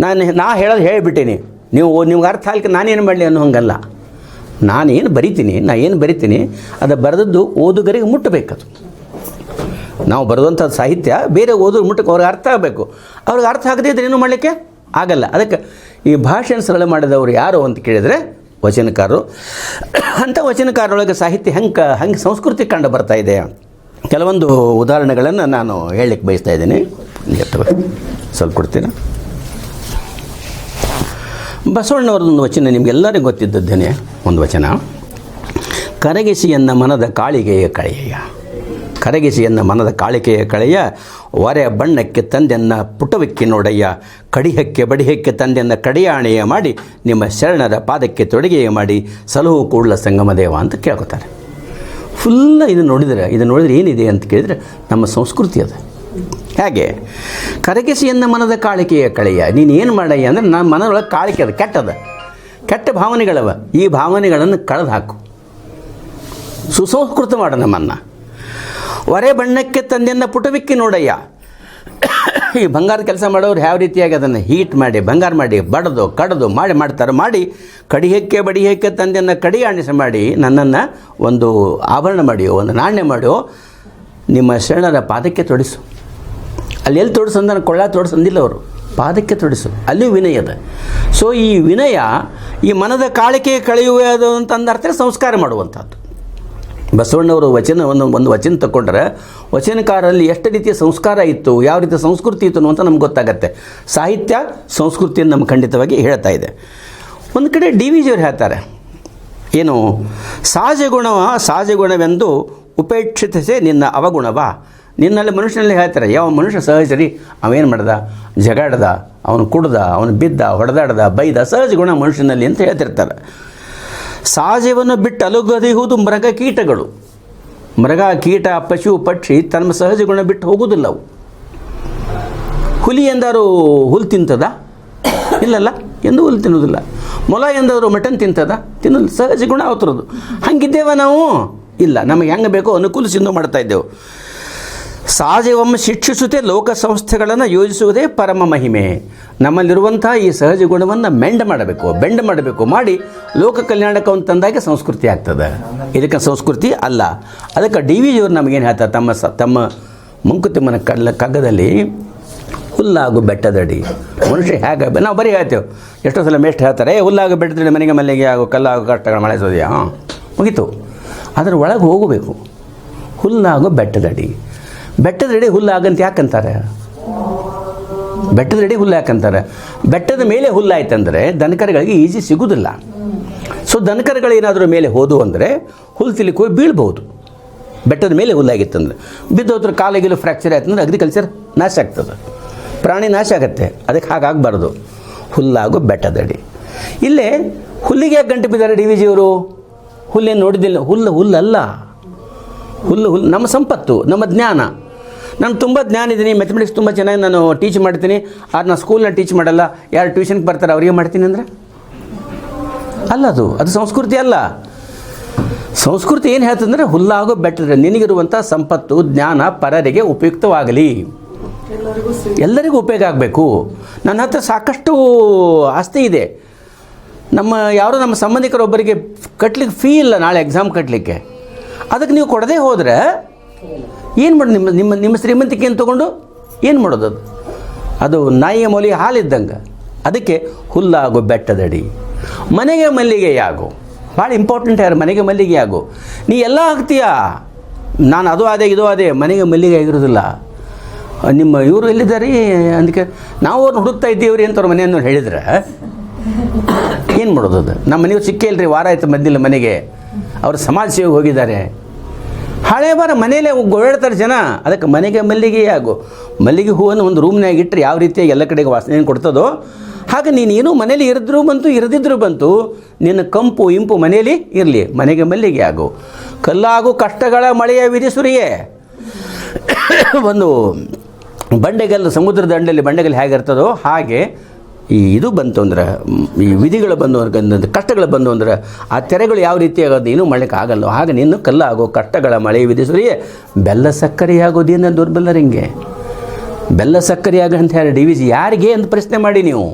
ನಾನು ನಾ ಹೇಳೋದು ಹೇಳಿಬಿಟ್ಟೀನಿ. ನೀವು, ನಿಮ್ಗೆ ಅರ್ಥ ಆಗ್ಲಿಕ್ಕೆ ನಾನೇನು ಮಾಡಲಿ ಅನ್ನೋ ಹಂಗಲ್ಲ. ನಾನೇನು ಬರಿತೀನಿ, ನಾ ಏನು ಬರಿತೀನಿ, ಅದು ಬರೆದದ್ದು ಓದುಗರಿಗೆ ಮುಟ್ಟಬೇಕದು. ನಾವು ಬರೆದಂಥ ಸಾಹಿತ್ಯ ಬೇರೆ ಓದೋ ಮುಟ್ಟಕ್ಕೆ ಅವ್ರಿಗೆ ಅರ್ಥ ಆಗಬೇಕು. ಅವ್ರಿಗೆ ಅರ್ಥ ಆಗದೇ ಇದ್ರೆ ಏನು ಮಾಡಲಿಕ್ಕೆ? ಆಗಲ್ಲ. ಅದಕ್ಕೆ ಈ ಭಾಷೆಯನ್ನು ಸರಳ ಮಾಡಿದವರು ಯಾರು ಅಂತ ಕೇಳಿದರೆ ವಚನಕಾರರು. ಅಂಥ ವಚನಕಾರರೊಳಗೆ ಸಾಹಿತ್ಯ ಹೆಂಗೆ, ಹಂಗೆ ಸಂಸ್ಕೃತಿ ಕಂಡು ಬರ್ತಾ ಇದೆ? ಕೆಲವೊಂದು ಉದಾಹರಣೆಗಳನ್ನು ನಾನು ಹೇಳಲಿಕ್ಕೆ ಬಯಸ್ತಾ ಇದ್ದೀನಿ. ಸ್ವಲ್ಪ ಕೊಡ್ತೀನಿ ಬಸವಣ್ಣವ್ರದ್ದೊಂದು ವಚನ ನಿಮಗೆಲ್ಲರಿಗೂ ಗೊತ್ತಿದ್ದದ್ದೇನೆ. ಒಂದು ವಚನ. ಕರಗಿಸಿಯನ್ನ ಮನದ ಕಾಳಿಗೆಯ ಕಳೆಯ. ಕರಗಿಸಿಯನ್ನ ಮನದ ಕಾಳಿಕೆಯ ಕಳೆಯ ಒರೆ ಬಣ್ಣಕ್ಕೆ ತಂದೆನ್ನ ಪುಟವಿಕ್ಕಿ ನೋಡಯ್ಯ ಕಡಿಹಕ್ಕೆ ಬಡಿಹಕ್ಕೆ ತಂದೆನ್ನ ಕಡಿಯಾಣೆಯ ಮಾಡಿ, ನಿಮ್ಮ ಶರಣರ ಪಾದಕ್ಕೆ ತೊಡಗೆಯ ಮಾಡಿ, ಸಲಹು ಕೂಡಲ ಸಂಗಮ ದೇವ ಅಂತ ಕೇಳ್ಕೊತಾರೆ. ಫುಲ್ಲ ಇದನ್ನು ನೋಡಿದರೆ, ಇದನ್ನು ನೋಡಿದ್ರೆ ಏನಿದೆ ಅಂತ ಕೇಳಿದರೆ ನಮ್ಮ ಸಂಸ್ಕೃತಿ ಅದು. ಹೇಗೆ? ಕರಗಿಸಿಯನ್ನ ಮನದ ಕಾಳಿಕೆಯ ಕಳೆಯ. ನೀನು ಏನು ಮಾಡಯ್ಯ ಅಂದರೆ ನನ್ನ ಮನದೊಳಗೆ ಕಾಳಿಕೆ ಅದು, ಕೆಟ್ಟದ. ಕೆಟ್ಟ ಭಾವನೆಗಳವ. ಈ ಭಾವನೆಗಳನ್ನು ಕಳೆದು ಹಾಕು. ಸುಸಂಸ್ಕೃತ ಮಾಡು ನಮ್ಮನ್ನು. ಒರೆ ಬಣ್ಣಕ್ಕೆ ತಂದೆಯನ್ನು ಪುಟವಿಕ್ಕಿ ನೋಡಯ್ಯ. ಈ ಬಂಗಾರ ಕೆಲಸ ಮಾಡೋರು ಯಾವ ರೀತಿಯಾಗಿ ಅದನ್ನು ಹೀಟ್ ಮಾಡಿ, ಬಂಗಾರ ಮಾಡಿ, ಬಡದು, ಕಡದು, ಮಾಡಿ, ಮಾಡ್ತಾರೆ, ಮಾಡಿ ಕಡಿಹಕ್ಕೆ ಬಡಿಹಕ್ಕೆ ತಂದೆಯನ್ನು ಕಡಿಯಾಣಿಸ ಮಾಡಿ ನನ್ನನ್ನು ಒಂದು ಆಭರಣ ಮಾಡಿಯೋ, ಒಂದು ನಾಣ್ಯ ಮಾಡಿಯೋ ನಿಮ್ಮ ಶರಣರ ಪಾದಕ್ಕೆ ತೊಡಿಸು. ಅಲ್ಲಿ ಎಲ್ಲಿ ತೊಡಿಸು ಅಂದ್ರೆ ಕೊಳ್ಳ ತೊಡಿಸಂದಿಲ್ಲ ಅವರು. ಪಾದಕ್ಕೆ ತೊಡಿಸು. ಅಲ್ಲಿ ವಿನಯ ಅದ ಸೊ ಈ ವಿನಯ ಈ ಮನದ ಕಾಳಿಕೆ ಕಳೆಯುವುದು ಅಂತಂದರ್ಥ ಸಂಸ್ಕಾರ ಮಾಡುವಂಥದ್ದು. ಬಸವಣ್ಣವರು ವಚನ ಒಂದು ಒಂದು ವಚನ ತಗೊಂಡ್ರೆ ವಚನಕಾರರಲ್ಲಿ ಎಷ್ಟು ರೀತಿಯ ಸಂಸ್ಕಾರ ಇತ್ತು, ಯಾವ ರೀತಿಯ ಸಂಸ್ಕೃತಿ ಇತ್ತು ಅಂತ ನಮ್ಗೆ ಗೊತ್ತಾಗತ್ತೆ. ಸಾಹಿತ್ಯ, ಸಂಸ್ಕೃತಿಯನ್ನು ನಮ್ಗೆ ಖಂಡಿತವಾಗಿ ಹೇಳ್ತಾ ಇದೆ. ಒಂದು ಕಡೆ ಡಿ ವಿ ಜಿಯವರು ಹೇಳ್ತಾರೆ, ಏನು ಸಹಜ ಗುಣವ ಸಹಜ ಗುಣವೆಂದು ಉಪೇಕ್ಷಿತಸೆ ನಿನ್ನ ಅವಗುಣವ. ನಿನ್ನಲ್ಲಿ ಮನುಷ್ಯನಲ್ಲಿ ಹೇಳ್ತಾರೆ, ಯಾವ ಮನುಷ್ಯ ಸಹಜರಿ, ಅವೇನು ಮಾಡ್ದ, ಜಗಾಡ್ದ, ಅವನು ಕುಡ್ದ, ಅವನು ಬಿದ್ದ, ಹೊಡೆದಾಡ್ದ, ಬೈದ ಸಹಜ ಗುಣ ಮನುಷ್ಯನಲ್ಲಿ ಅಂತ ಹೇಳ್ತಿರ್ತಾರೆ. ಸಹಜವನ್ನು ಬಿಟ್ಟು ಅಲುಗದಿಹುದು ಮೃಗ ಕೀಟಗಳು. ಮೃಗ, ಕೀಟ, ಪಶು, ಪಕ್ಷಿ ತನ್ನ ಸಹಜ ಗುಣ ಬಿಟ್ಟು ಹೋಗುವುದಿಲ್ಲ ಅವು ಹುಲಿ ಎಂದಾರು ಹುಲ್ ತಿಂತದ? ಇಲ್ಲಲ್ಲ, ಎಂದು ಹುಲ್ ತಿನ್ನೋದಿಲ್ಲ ಮೊಲ ಎಂದಾದ್ರು ಮಟನ್ ತಿಂತದ? ತಿನ್ನೋದು ಸಹಜ ಗುಣ ಅವತರದು. ಹಂಗಿದ್ದೇವ ನಾವು? ಇಲ್ಲ, ನಮಗೆ ಹೆಂಗೆ ಬೇಕೋ ಅನುಕೂಲಿಸಿಂದು ಮಾಡ್ತಾ ಇದ್ದೆವು. ಸಹಜವಮ್ಮ ಶಿಕ್ಷಿಸುತ್ತೆ ಲೋಕ ಸಂಸ್ಥೆಗಳನ್ನು ಯೋಜಿಸುವುದೇ ಪರಮ ಮಹಿಮೆ. ನಮ್ಮಲ್ಲಿರುವಂಥ ಈ ಸಹಜ ಗುಣವನ್ನು ಮೆಂಡ್ ಮಾಡಬೇಕು, ಬೆಂಡ್ ಮಾಡಬೇಕು, ಮಾಡಿ ಲೋಕ ಕಲ್ಯಾಣಕ್ಕೆ ತಂದಾಗೆ ಸಂಸ್ಕೃತಿ ಆಗ್ತದೆ. ಇದಕ್ಕೆ ಸಂಸ್ಕೃತಿ ಅಲ್ಲ. ಅದಕ್ಕೆ ಡಿ ವಿ ಜಿಯವರು ನಮಗೇನು ಹೇಳ್ತಾರೆ? ತಮ್ಮ ಸ, ತಮ್ಮ ಮಂಕುತಿಮ್ಮನ ಕಲ್ಲ, ಕಗ್ಗದಲ್ಲಿ ಹುಲ್ಲಾಗು ಬೆಟ್ಟದಡಿ. ಮನುಷ್ಯ ಹೇಗೆ ನಾವು ಬರೀ ಹೇಳ್ತೇವೆ. ಎಷ್ಟೋ ಸಲ ಮೇಷ್ಟು ಹೇಳ್ತಾರೆ, ಏ, ಹುಲ್ಲಾಗು ಬೆಟ್ಟದಡಿ, ಮನೆಗೆ ಮಲ್ಲಿಗೆ ಆಗೋ ಕಲ್ಲಾಗೋ ಕಷ್ಟಗಳು ಮಳೆ ಸೋದಿಯಾ ಹಾಂ, ಮುಗೀತು. ಅದರ ಒಳಗೆ ಹೋಗಬೇಕು. ಹುಲ್ಲಾಗು ಬೆಟ್ಟದಡಿ. ಬೆಟ್ಟದಡಿ ಹುಲ್ಲಾಗಂತ ಯಾಕಂತಾರೆ? ಬೆಟ್ಟದಡಿ ಹುಲ್ಲು ಯಾಕಂತಾರೆ? ಬೆಟ್ಟದ ಮೇಲೆ ಹುಲ್ಲಾಯ್ತಂದರೆ ದನಕರಗಳಿಗೆ ಈಜಿ ಸಿಗುವುದಿಲ್ಲ ಸೊ ದನಕರುಗಳು ಏನಾದರೂ ಮೇಲೆ ಹೋದು ಅಂದರೆ ಹುಲ್ಲು ಹೋಗಿ ಬೀಳ್ಬೋದು ಬೆಟ್ಟದ ಮೇಲೆ ಹುಲ್ಲಾಗಿತ್ತಂದ್ರೆ. ಬಿದ್ದೋದ್ರ ಕಾಲಿಗೆಲ್ಲ ಫ್ರ್ಯಾಕ್ಚರ್ ಆಯ್ತಂದ್ರೆ ಅಗ್ರಿಕಲ್ಚರ್ ನಾಶ ಆಗ್ತದೆ. ಪ್ರಾಣಿ ನಾಶ ಆಗುತ್ತೆ. ಅದಕ್ಕೆ ಹಾಗಾಗಬಾರ್ದು. ಹುಲ್ಲಾಗು ಬೆಟ್ಟದಡಿ ಇಲ್ಲೇ ಹುಲ್ಲಿಗೆ ಯಾಕೆ ಗಂಟೆ ಬಿದ್ದಾರೆ ಡಿ ವಿ ಜಿಯವರು ಹುಲ್ಲೇನು ನೋಡಿದ್ದಿಲ್ಲ. ಹುಲ್ಲು ಹುಲ್ಲಲ್ಲ. ಹುಲ್ಲು ಹುಲ್ಲು ನಮ್ಮ ಸಂಪತ್ತು, ನಮ್ಮ ಜ್ಞಾನ. ನಾನು ತುಂಬ ಜ್ಞಾನ ಇದ್ದೀನಿ ಮೆಥಮೆಟಿಕ್ಸ್ ತುಂಬ ಚೆನ್ನಾಗಿ ನಾನು ಟೀಚ್ ಮಾಡ್ತೀನಿ. ಆದ್ರೆ ನಾನು ಸ್ಕೂಲ್ನ ಟೀಚ್ ಮಾಡಲ್ಲ. ಯಾರು ಟ್ಯೂಷನ್ಗೆ ಬರ್ತಾರೆ, ಅವ್ರಿಗೆ ಮಾಡ್ತೀನಿ ಅಂದರೆ? ಅಲ್ಲ ಅದು. ಅದು ಸಂಸ್ಕೃತಿ ಅಲ್ಲ. ಸಂಸ್ಕೃತಿ ಏನು ಹೇಳ್ತಂದ್ರೆ ಹುಲ್ಲಾಗೋ ಬೆಟ್ಟದ್ರೆ ನಿನಗಿರುವಂಥ ಸಂಪತ್ತು, ಜ್ಞಾನ, ಪರರಿಗೆ ಉಪಯುಕ್ತವಾಗಲಿ. ಎಲ್ಲರಿಗೂ ಉಪಯೋಗ ಆಗಬೇಕು. ನನ್ನ ಹತ್ರ ಸಾಕಷ್ಟು ಆಸ್ತಿ ಇದೆ. ನಮ್ಮ ಯಾರೋ ನಮ್ಮ ಸಂಬಂಧಿಕರೊಬ್ಬರಿಗೆ ಕಟ್ಲಿಕ್ಕೆ ಫೀ ಇಲ್ಲ ನಾಳೆ ಎಕ್ಸಾಮ್ ಕಟ್ಟಲಿಕ್ಕೆ ಅದಕ್ಕೆ ನೀವು ಕೊಡದೇ ಹೋದರೆ ಏನು ಮಾಡೋದು ನಿಮ್ಮ ನಿಮ್ಮ ನಿಮ್ಮ ಶ್ರೀಮಂತಿಕೆಯನ್ನು ತೊಗೊಂಡು ಏನು ಮಾಡೋದು ಅದು? ಅದು ನಾಯಿಯ ಮೊಲಿ ಹಾಲಿದ್ದಂಗೆ. ಅದಕ್ಕೆ ಹುಲ್ಲಾಗು ಬೆಟ್ಟದಡಿ. ಮನೆಗೆ ಮಲ್ಲಿಗೆ ಆಗು ಭಾಳ ಇಂಪಾರ್ಟೆಂಟ್ ಯಾರು? ಮನೆಗೆ ಮಲ್ಲಿಗೆ ಆಗು ನೀ ಎಲ್ಲ ಆಗ್ತೀಯಾ ನಾನು ಅದು ಅದೇ ಇದು ಅದೇ ಮನೆಗೆ ಮಲ್ಲಿಗೆ ಆಗಿರೋದಿಲ್ಲ. ನಿಮ್ಮ ಇವರು ಎಲ್ಲಿದ್ದಾರೆ? ಅದಕ್ಕೆ ನಾವು ಅವ್ರನ್ನ ಹುಡುಕ್ತಾ ಇದ್ದೀವ್ರಿ ಅಂತ ಅವ್ರ ಮನೆಯನ್ನು ಹೇಳಿದ್ರೆ, ಏನು ಮಾಡೋದು ಅದು? ನಮ್ಮ ಮನೆಯವ್ರು ಸಿಕ್ಕೇ ಇಲ್ಲರಿ ವಾರ ಆಯ್ತು ಬಂದಿಲ್ಲ ಮನೆಗೆ. ಅವರು ಸಮಾಜ ಸೇವೆಗೆ ಹೋಗಿದ್ದಾರೆ. ಹಳೆ ಮನೆಯಲ್ಲೇ ಗೊಳ್ಳ್ತಾರೆ ಜನ. ಅದಕ್ಕೆ ಮನೆಗೆ ಮಲ್ಲಿಗೆ ಆಗು ಮಲ್ಲಿಗೆ ಹೂವನ್ನು ಒಂದು ರೂಮ್ನಾಗ ಇಟ್ಟರೆ ಯಾವ ರೀತಿಯಾಗಿ ಎಲ್ಲ ಕಡೆಗೆ ವಾಸನೆ ಕೊಡ್ತದೋ, ಹಾಗೆ ನೀನೇನು ಮನೇಲಿ ಇರಿದ್ರೂ ಬಂತು, ಇರದಿದ್ರೂ ಬಂತು, ನಿನ್ನ ಕಂಪು ಇಂಪು ಮನೆಯಲ್ಲಿ ಇರಲಿ. ಮನೆಗೆ ಮಲ್ಲಿಗೆ ಆಗು ಕಲ್ಲಾಗು ಕಷ್ಟಗಳ ಮಳೆಯ ವಿಧಿಸುರಿಯೇ ಒಂದು ಬಂಡೆಗಲ್ಲು ಸಮುದ್ರ ದಂಡೆಯಲ್ಲಿ ಬಂಡೆಗಲ್ಲು ಹೇಗಿರ್ತದೋ ಹಾಗೆ ಈ ಇದು ಬಂತು ಅಂದ್ರೆ, ಈ ವಿಧಿಗಳು ಬಂದು ಅಂದ್ರೆ ಕಷ್ಟಗಳು ಬಂದು ಅಂದ್ರೆ, ಆ ತೆರೆಗಳು ಯಾವ ರೀತಿ ಆಗೋದು ಏನೂ ಮಾಡಲಿಕ್ಕೆ ಆಗಲ್ಲ. ಹಾಗೆ ನೀನು ಕಲ್ಲಾಗೋ ಕಷ್ಟಗಳ ಮಳೆ ವಿಧಿಸ್ರಿಯೇ ಬೆಲ್ಲ ಸಕ್ಕರೆ ಆಗೋದೇನ ದುರ್ಬಲರಿಂಗೆ ಬೆಲ್ಲ ಸಕ್ಕರೆ ಆಗ ಅಂತ ಹೇಳಿ ಡಿ ವಿ ಜಿ ಯಾರಿಗೆ ಅಂತ ಪ್ರಶ್ನೆ ಮಾಡಿ ನೀವು?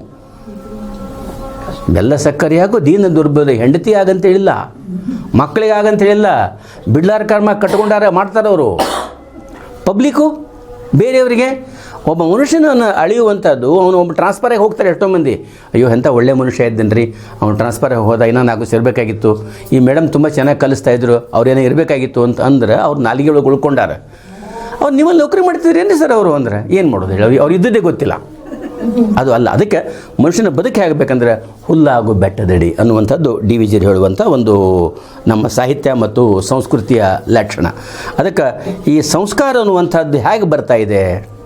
ಬೆಲ್ಲ ಸಕ್ಕರೆ ಆಗೋ ದೀನ ದುರ್ಬಲ? ಹೆಂಡತಿ ಆಗಂತ ಹೇಳಿಲ್ಲ. ಮಕ್ಕಳಿಗೆ ಆಗಂತ ಹೇಳಿಲ್ಲ. ಬಿಡ್ಲಾರ ಕರ್ಮ ಕಟ್ಕೊಂಡಾರ ಮಾಡ್ತಾರವರು. ಪಬ್ಲಿಕ್ಕು ಬೇರೆಯವರಿಗೆ? ಒಬ್ಬ ಮನುಷ್ಯನನ್ನು ಅಳಿಯುವಂಥದ್ದು, ಅವನು ಒಬ್ಬ ಟ್ರಾನ್ಸ್ಫರಾಗಿ ಹೋಗ್ತಾರೆ ಎಷ್ಟೋ ಮಂದಿ. ಅಯ್ಯೋ, ಎಂಥ ಒಳ್ಳೆ ಮನುಷ್ಯ ಇದ್ದೇನೆ ರೀ ಅವ್ನು ಟ್ರಾನ್ಸ್ಫರಾಗಿ ಹೋದ ಇನ್ನೂ ನಾಲ್ಕು ಸೇರಬೇಕಾಗಿತ್ತು ಈ ಮೇಡಮ್ ತುಂಬ ಚೆನ್ನಾಗಿ ಕಲಿಸ್ತಾ ಇದ್ರು. ಅವ್ರೇನೋ ಇರಬೇಕಾಗಿತ್ತು ಅಂತ ಅಂದ್ರೆ ಅವ್ರು ನಾಲಿಗೆ ಒಳಗೆ ಉಳ್ಕೊಂಡಾರ. ಅವ್ರು ನಿಮ್ಮಲ್ಲಿ ನೌಕರಿ ಮಾಡ್ತಿದ್ರಿ ಏನು ಸರ್ ಅವರು ಅಂದ್ರೆ? ಏನು ಮಾಡೋದು ಹೇಳಿ? ಅವ್ರು ಇದ್ದದ್ದೇ ಗೊತ್ತಿಲ್ಲ. ಅದು ಅಲ್ಲ, ಅದಕ್ಕೆ ಮನುಷ್ಯನ ಬದುಕಿ ಆಗಬೇಕಂದ್ರೆ ಹುಲ್ಲಾಗು ಬೆಟ್ಟದಡಿ ಅನ್ನುವಂಥದ್ದು ಡಿ ವಿ ಜಿರ್ ಹೇಳುವಂಥ ಒಂದು ನಮ್ಮ ಸಾಹಿತ್ಯ ಮತ್ತು ಸಂಸ್ಕೃತಿಯ ಲಕ್ಷಣ. ಅದಕ್ಕೆ ಈ ಸಂಸ್ಕಾರ ಅನ್ನುವಂಥದ್ದು ಹೇಗೆ ಬರ್ತಾ ಇದೆ?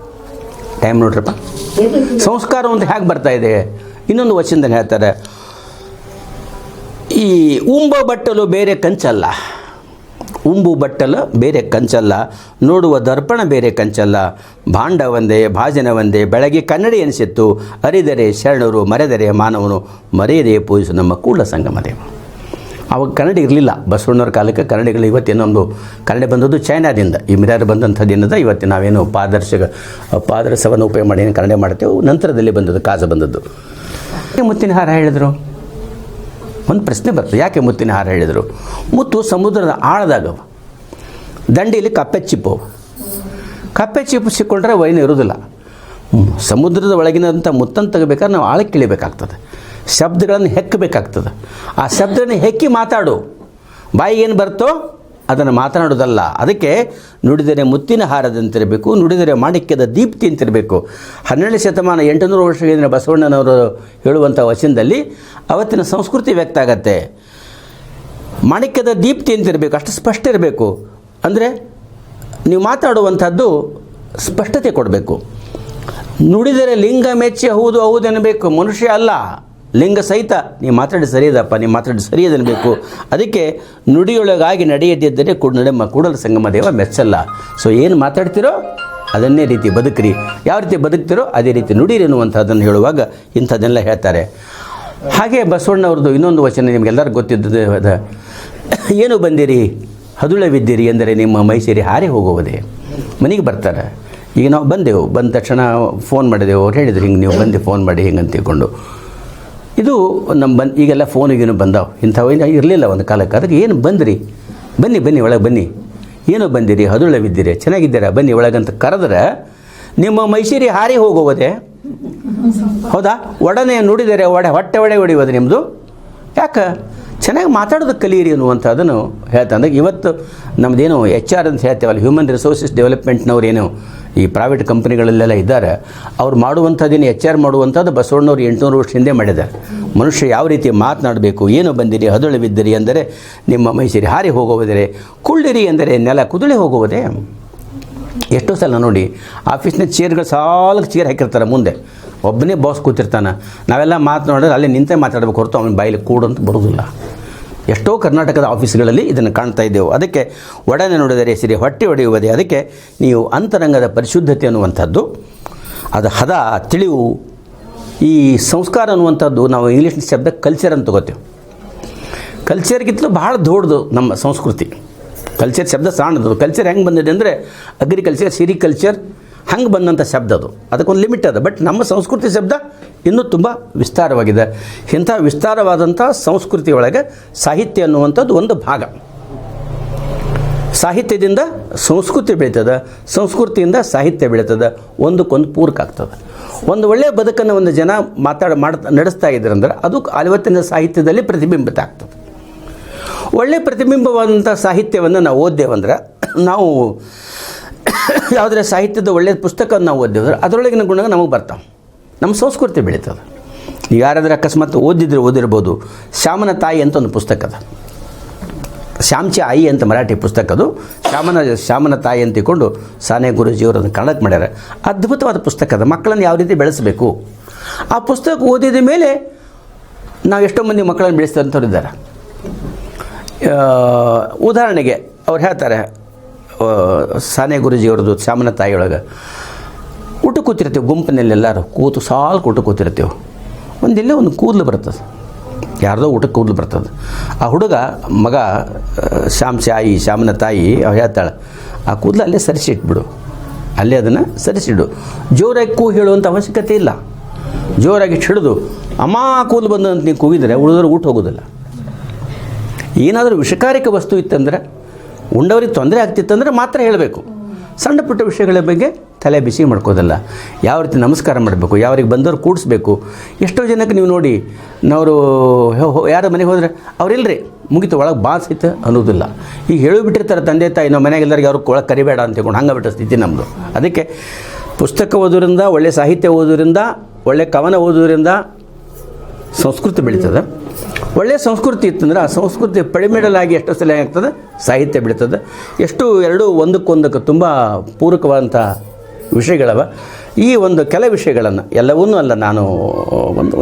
ಟೈಮ್ ನೋಡ್ರಪ್ಪ. ಸಂಸ್ಕಾರ ಅಂತ ಹೇಗೆ ಬರ್ತಾ ಇದೆ? ಇನ್ನೊಂದು ವಚನದಲ್ಲಿ ಹೇಳ್ತಾರೆ, ಈ ಉಂಬ ಬಟ್ಟಲು ಬೇರೆ ಕಂಚಲ್ಲ. ಉಂಬು ಬಟ್ಟಲು ಬೇರೆ ಕಂಚಲ್ಲ, ನೋಡುವ ದರ್ಪಣ ಬೇರೆ ಕಂಚಲ್ಲ. ಭಾಂಡ ಒಂದೇ, ಭಾಜನ ಒಂದೇ, ಬೆಳಗ್ಗೆ ಕನ್ನಡಿ ಎನಿಸಿತ್ತು, ಅರಿದರೆ ಶರಣರು, ಮರೆದರೆ ಮಾನವನು, ಮರೆಯದೇ ಪೂಜಿಸು ನಮ್ಮ ಕೂಡಲ ಸಂಗಮ ದೇವ. ಅವಾಗ ಕನ್ನಡ ಇರಲಿಲ್ಲ. ಬಸವಣ್ಣವ್ರ ಕಾಲಕ್ಕೆ ಕನ್ನಡಿಗಳು ಇವತ್ತಿನೊಂದು ಕನ್ನಡ ಬಂದದ್ದು ಚೈನಾದಿಂದ. ಈ ಮಿರಾರ್ ಬಂದಂಥ ದಿನದ ಇವತ್ತು ನಾವೇನು ಪಾದರ್ಶಕ ಪಾದರಸವನ್ನು ಉಪಯೋಗ ಮಾಡಿ ಏನು ಕನ್ನಡ ಮಾಡ್ತೇವೆ, ನಂತರದಲ್ಲಿ ಬಂದದ್ದು, ಕಾಜ ಬಂದದ್ದು. ಮುತ್ತಿನ ಹಾರ ಹೇಳಿದರು? ಒಂದು ಪ್ರಶ್ನೆ ಬರ್ತದೆ. ಯಾಕೆ ಮುತ್ತಿನ ಹಾರ ಹೇಳಿದರು? ಮುತ್ತು ಸಮುದ್ರದ ಆಳದಾಗವ. ದಂಡೆಯಲ್ಲಿ ಕಪ್ಪೆ ಚಿಪ್ಪು. ಕಪ್ಪೆ ಚಿಪ್ಪು ಸಿಕ್ಕೊಂಡ್ರೆ ವೈನ್ ಇರೋದಿಲ್ಲ ಸಮುದ್ರದ ಒಳಗಿನಂಥ ಮುತ್ತನ್ನು ತೆಗಬೇಕಾದ್ರೆ ನಾವು ಆಳಕ್ಕೆ ಇಳಿಬೇಕಾಗ್ತದೆ. ಶಬ್ದಗಳನ್ನು ಹೆಕ್ಕಬೇಕಾಗ್ತದೆ. ಆ ಶಬ್ದಗಳನ್ನು ಹೆಕ್ಕಿ ಮಾತಾಡು. ಬಾಯಿಗೆ ಏನು ಬರ್ತೋ ಅದನ್ನು ಮಾತನಾಡೋದಲ್ಲ ಅದಕ್ಕೆ ನುಡಿದರೆ ಮುತ್ತಿನ ಹಾರದಂತಿರಬೇಕು, ನುಡಿದರೆ ಮಾಣಿಕ್ಯದ ದೀಪ್ತಿ ಅಂತಿರಬೇಕು. ಹನ್ನೆರಡನೇ ಶತಮಾನ ಎಂಟುನೂರು ವರ್ಷಗಳಿಂದ ಬಸವಣ್ಣನವರು ಹೇಳುವಂಥ ವಚನದಲ್ಲಿ ಅವತ್ತಿನ ಸಂಸ್ಕೃತಿ ವ್ಯಕ್ತ ಆಗತ್ತೆ. ಮಾಣಿಕ್ಯದ ದೀಪ್ತಿ ಅಂತಿರಬೇಕು, ಅಷ್ಟು ಸ್ಪಷ್ಟ ಇರಬೇಕು. ಅಂದರೆ ನೀವು ಮಾತಾಡುವಂಥದ್ದು ಸ್ಪಷ್ಟತೆ ಕೊಡಬೇಕು. ನುಡಿದರೆ ಲಿಂಗ ಮೆಚ್ಚಿ ಹೌದು ಹೌದು ಎನ್ನಬೇಕು ಮನುಷ್ಯ ಅಲ್ಲ. ಲಿಂಗ ಸಹಿತ ನೀವು ಮಾತಾಡಿ ಸರಿಯದಪ್ಪ ನೀವು ಮಾತಾಡಿ ಸರಿಯದನ್ಬೇಕು ಅದಕ್ಕೆ ನುಡಿಯೊಳಗಾಗಿ ನಡೆಯದಿದ್ದರೆ ಕೂಡ ನಮ್ಮ ಕೂಡಲ ಸಂಗಮ ದೇವ ಮೆಚ್ಚಲ್ಲ. ಸೊ ಏನು ಮಾತಾಡ್ತಿರೋ ಅದನ್ನೇ ರೀತಿ ಬದುಕ್ರಿ. ಯಾವ ರೀತಿ ಬದುಕ್ತಿರೋ ಅದೇ ರೀತಿ ನುಡಿರಿ ಅನ್ನುವಂಥದ್ದನ್ನು ಹೇಳುವಾಗ ಇಂಥದ್ದೆಲ್ಲ ಹೇಳ್ತಾರೆ. ಹಾಗೆ ಬಸವಣ್ಣವ್ರದ್ದು ಇನ್ನೊಂದು ವಚನ ನಿಮಗೆಲ್ಲರಿಗೂ ಗೊತ್ತಿದ್ದದ್ದು ಏನು ಬಂದಿರಿ? ಹದುಳವಿದ್ದೀರಿ ಎಂದರೆ ನಿಮ್ಮ ಮೈಸೇರಿ ಹಾರಿ ಹೋಗುವುದೇ. ಮನೆಗೆ ಬರ್ತಾರೆ. ಈಗ ನಾವು ಬಂದೆವು. ಬಂದ ತಕ್ಷಣ ಫೋನ್ ಮಾಡಿದೆವು. ಅವ್ರು ಹೇಳಿದ್ರು, ಹಿಂಗೆ ನೀವು ಬಂದು ಫೋನ್ ಮಾಡಿ ಹಿಂಗೆ ಅಂತ ತಿಳ್ಕೊಂಡು. ಇದು ನಮ್ಮ ಬಂದು ಈಗೆಲ್ಲ ಫೋನಿಗೇನು ಬಂದಾವೆ. ಇಂಥವು ಇರಲಿಲ್ಲ ಒಂದು ಕಾಲಕ್ಕೆ. ಅದಕ್ಕೆ ಏನು ಬಂದ್ರಿ? ಬನ್ನಿ ಬನ್ನಿ, ಒಳಗೆ ಬನ್ನಿ. ಏನೋ ಬಂದಿರಿ? ಹದುಳವಿದ್ದೀರಿ? ಚೆನ್ನಾಗಿದ್ದೀರಾ? ಬನ್ನಿ ಒಳಗಂತ ಕರೆದ್ರೆ ನಿಮ್ಮ ಮೈಸೂರಿ ಹಾರಿ ಹೋಗುವುದೇ? ಹೌದಾ? ಒಡನೆ ನುಡಿದರೆ ಒಡೆ, ಹೊಟ್ಟೆ ಒಡೆ ಹೊಡೆಯುವುದು ನಿಮ್ಮದು ಯಾಕೆ? ಚೆನ್ನಾಗಿ ಮಾತಾಡೋದು ಕಲಿಯಿರಿ ಅನ್ನುವಂಥದ್ದನ್ನು ಹೇಳ್ತಾ ಅಂದಾಗ ಇವತ್ತು ನಮ್ಮದೇನು ಎಚ್ ಆರ್ ಅಂತ ಹೇಳ್ತೇವಲ್ಲ ಹ್ಯೂಮನ್ ರಿಸೋರ್ಸಸ್ ಡೆವಲಪ್ಮೆಂಟ್ನವ್ರು ಏನು ಈ ಪ್ರೈವೇಟ್ ಕಂಪ್ನಿಗಳಲ್ಲೆಲ್ಲ ಇದ್ದಾರೆ. ಅವ್ರು ಮಾಡುವಂಥದ್ದೇನು ಎಚ್ ಆರ್ ಮಾಡುವಂಥದ್ದು ಬಸವಣ್ಣವ್ರು ಎಂಟುನೂರು ವರ್ಷ ಹಿಂದೆ ಮಾಡಿದ್ದಾರೆ. ಮನುಷ್ಯ ಯಾವ ರೀತಿ ಮಾತನಾಡಬೇಕು, ಏನು ಬಂದಿರಿ, ಹದುಳು ಬಿದ್ದಿರಿ ಅಂದರೆ ನಿಮ್ಮ ಮೈಸೂರು ಹಾರಿ ಹೋಗುವುದರೆ ಕುಳ್ಳಿರಿ ಅಂದರೆ ನೆಲ ಕುದುಳೆ ಹೋಗುವುದೇ? ಎಷ್ಟೋ ಸಲ ನೋಡಿ, ಆಫೀಸ್ನ ಚೇರ್ಗಳು ಸಾಲಕ್ಕೆ ಚೇರ್ ಹಾಕಿರ್ತಾರೆ ಮುಂದೆ. ಒಬ್ಬನೇ ಬಾಸ್ ಕೂತಿರ್ತಾನೆ. ನಾವೆಲ್ಲ ಮಾತನಾಡಿದ್ರೆ ಅಲ್ಲಿ ನಿಂತೆ ಮಾತಾಡಬೇಕು ಹೊರತು ಅವನ ಬಾಯಲ್ಲಿ ಅಂತ ಬರೋದಿಲ್ಲ ಎಷ್ಟೋ ಕರ್ನಾಟಕದ ಆಫೀಸ್ಗಳಲ್ಲಿ ಇದನ್ನು ಕಾಣ್ತಾ ಇದ್ದೆವು. ಅದಕ್ಕೆ ಒಡನೆ ನೋಡಿದರೆ ಸಿರಿ ಹೊಟ್ಟೆ ಹೊಡೆಯುವುದೇ ಅದಕ್ಕೆ ನೀವು ಅಂತರಂಗದ ಪರಿಶುದ್ಧತೆ ಅನ್ನುವಂಥದ್ದು, ಅದು ಹದ, ತಿಳಿವು, ಈ ಸಂಸ್ಕಾರ ಅನ್ನುವಂಥದ್ದು ನಾವು ಇಂಗ್ಲೀಷ್ ಶಬ್ದ ಕಲ್ಚರ್ ಅಂತ ತಗೋತೇವೆ ಕಲ್ಚರ್ಗಿಂತಲೂ ಭಾಳ ದೊಡ್ಡದು ನಮ್ಮ ಸಂಸ್ಕೃತಿ. ಕಲ್ಚರ್ ಶಬ್ದ ಸಾಣದು ಕಲ್ಚರ್ ಹೆಂಗೆ ಬಂದಿದೆ ಅಂದರೆ ಅಗ್ರಿಕಲ್ಚರ್ ಸಿರಿಕಲ್ಚರ್ ಹಂಗೆ ಬಂದಂಥ ಶಬ್ದ ಅದು. ಅದಕ್ಕೊಂದು ಲಿಮಿಟ್ ಅದ. ಬಟ್ ನಮ್ಮ ಸಂಸ್ಕೃತಿ ಶಬ್ದ ಇನ್ನೂ ತುಂಬ ವಿಸ್ತಾರವಾಗಿದೆ. ಇಂಥ ವಿಸ್ತಾರವಾದಂಥ ಸಂಸ್ಕೃತಿ ಒಳಗೆ ಸಾಹಿತ್ಯ ಅನ್ನುವಂಥದ್ದು ಒಂದು ಭಾಗ. ಸಾಹಿತ್ಯದಿಂದ ಸಂಸ್ಕೃತಿ ಬೆಳೀತದೆ, ಸಂಸ್ಕೃತಿಯಿಂದ ಸಾಹಿತ್ಯ ಬೆಳೀತದೆ ಒಂದಕ್ಕೊಂದು ಪೂರಕ ಆಗ್ತದೆ. ಒಂದು ಒಳ್ಳೆಯ ಬದುಕನ್ನು ಒಂದು ಜನ ಮಾತಾಡ, ಮಾಡ, ನಡೆಸ್ತಾ ಇದ್ರಂದ್ರೆ ಅದು ಅಲವತ್ತಿನ ಸಾಹಿತ್ಯದಲ್ಲಿ ಪ್ರತಿಬಿಂಬಿತ ಆಗ್ತದೆ. ಒಳ್ಳೆಯ ಪ್ರತಿಬಿಂಬವಾದಂಥ ಸಾಹಿತ್ಯವನ್ನು ನಾವು ಓದ್ದೇವಂದ್ರೆ, ನಾವು ಯಾವುದೇ ಸಾಹಿತ್ಯದ ಒಳ್ಳೆಯ ಪುಸ್ತಕವನ್ನು ನಾವು ಓದಿದ್ರೆ ಅದರೊಳಗಿನ ಗುಣ ನಮಗೆ ಬರ್ತಾವೆ. ನಮ್ಮ ಸಂಸ್ಕೃತಿ ಬೆಳೀತದೆ. ಈಗ ಯಾರಾದರೂ ಅಕಸ್ಮಾತ್ ಓದಿದ್ರೆ ಓದಿರ್ಬೋದು. ಶ್ಯಾಮನ ತಾಯಿ ಅಂತ ಒಂದು ಪುಸ್ತಕ ಅದ. ಶ್ಯಾಮ್ಚಿ ಆಯಿ ಅಂತ ಮರಾಠಿ ಪುಸ್ತಕ ಅದು. ಶ್ಯಾಮನ ಶ್ಯಾಮನ ತಾಯಿ ಅಂತ ತಿಳ್ಕೊಂಡು ಸಾನೆ ಗುರುಜಿಯವರು ಅದನ್ನು ಕನ್ನಡಕ್ಕೆ ಮಾಡ್ಯಾರ. ಅದ್ಭುತವಾದ ಪುಸ್ತಕ ಅದು. ಮಕ್ಕಳನ್ನು ಯಾವ ರೀತಿ ಬೆಳೆಸಬೇಕು? ಆ ಪುಸ್ತಕ ಓದಿದ ಮೇಲೆ ನಾವು ಎಷ್ಟೋ ಮಂದಿ ಮಕ್ಕಳನ್ನು ಬೆಳೆಸ್ತಂಥವ್ರು ಇದ್ದಾರೆ ಉದಾಹರಣೆಗೆ ಅವ್ರು ಹೇಳ್ತಾರೆ ಸಾನೆ ಗುರುಜಿಯವ್ರದ್ದು ಶ್ಯಾಮನ ತಾಯಿಯೊಳಗೆ. ಊಟ ಕೂತಿರ್ತೀವಿ ಗುಂಪಿನಲ್ಲಿ ಎಲ್ಲರೂ. ಕೂತು ಸಾಲು ಊಟ ಕೂತಿರ್ತೀವಿ ಒಂದೆಲ್ಲೇ ಒಂದು ಕೂದಲು ಬರ್ತದೆ. ಯಾರ್ದೋ ಊಟಕ್ಕೆ ಕೂದಲು ಬರ್ತದೆ. ಆ ಹುಡುಗ, ಮಗ ಶ್ಯಾಮ್ ಶಾಯಿ ಶ್ಯಾಮನ ತಾಯಿ ಅವ್ರು ಹೇಳ್ತಾಳೆ, ಆ ಕೂದಲು ಅಲ್ಲೇ ಸರಿಸಿಟ್ಬಿಡು. ಅಲ್ಲೇ ಅದನ್ನು ಸರಿಸಿಡು. ಜೋರಾಗಿ ಕೂ ಹೇಳುವಂಥ ಅವಶ್ಯಕತೆ ಇಲ್ಲ. ಜೋರಾಗಿ ಹಿಡಿದು, ಅಮ್ಮ ಕೂದಲು ಬಂದಂತ ನೀವು ಕೂಗಿದರೆ ಉಳಿದ್ರೆ ಊಟ ಹೋಗೋದಿಲ್ಲ. ಏನಾದರೂ ವಿಷಕಾರಿಕ ವಸ್ತು ಇತ್ತಂದ್ರೆ ಉಂಡವ್ರಿಗೆ ತೊಂದರೆ ಆಗ್ತಿತ್ತಂದ್ರೆ ಮಾತ್ರ ಹೇಳಬೇಕು. ಸಣ್ಣ ಪುಟ್ಟ ವಿಷಯಗಳ ಬಗ್ಗೆ ತಲೆ ಬಿಸಿ ಮಾಡ್ಕೋದಲ್ಲ. ಯಾವ ರೀತಿ ನಮಸ್ಕಾರ ಮಾಡಬೇಕು ಯಾವ್ರಿಗೆ ಬಂದವ್ರು ಕೂಡಿಸ್ಬೇಕು. ಎಷ್ಟೋ ಜನಕ್ಕೆ ನೀವು ನೋಡಿ ನಾವು ಯಾರ ಮನೆಗೆ ಹೋದರೆ, ಅವ್ರಿಲ್ರಿ, ಮುಗಿತು, ಒಳಗೆ ಬಾಸ್ ಐತೆ ಅನ್ನೋದಿಲ್ಲ. ಈಗ ಹೇಳಿಬಿಟ್ಟಿರ್ತಾರೆ ತಂದೆ, ತಾಯಿ, ನಾವು ಮನೆಗೆ ಎಲ್ಲರಿಗೆ ಅವ್ರಿಗೆ ಒಳಗೆ ಕರಿಬೇಡ ಅಂತ ಹೇಳ್ಕೊಂಡು ಹಂಗೆ ಬಿಟ್ಟ ಸ್ಥಿತಿ ನಮ್ಮದು ಅದಕ್ಕೆ ಪುಸ್ತಕ ಓದೋದ್ರಿಂದ ಒಳ್ಳೆಯ ಸಾಹಿತ್ಯ ಓದೋದ್ರಿಂದ ಒಳ್ಳೆಯ ಕವನ ಓದೋದ್ರಿಂದ ಸಂಸ್ಕೃತಿ ಬೆಳೀತದೆ. ಒಳ್ಳೆಯ ಸಂಸ್ಕೃತಿ ಇತ್ತಂದ್ರೆ ಆ ಸಂಸ್ಕೃತಿ ಪಡಿಮಿಡಲಾಗಿ ಎಷ್ಟು ಸಲ ಆಗ್ತದೆ ಸಾಹಿತ್ಯ ಬೆಳೀತದೆ. ಎಷ್ಟು ಎರಡೂ ಒಂದಕ್ಕೊಂದಕ್ಕೆ ತುಂಬ ಪೂರಕವಾದಂಥ ವಿಷಯಗಳವ. ಈ ಒಂದು ಕೆಲ ವಿಷಯಗಳನ್ನು ಎಲ್ಲವನ್ನೂ ಅಲ್ಲ ನಾನು ಒಂದು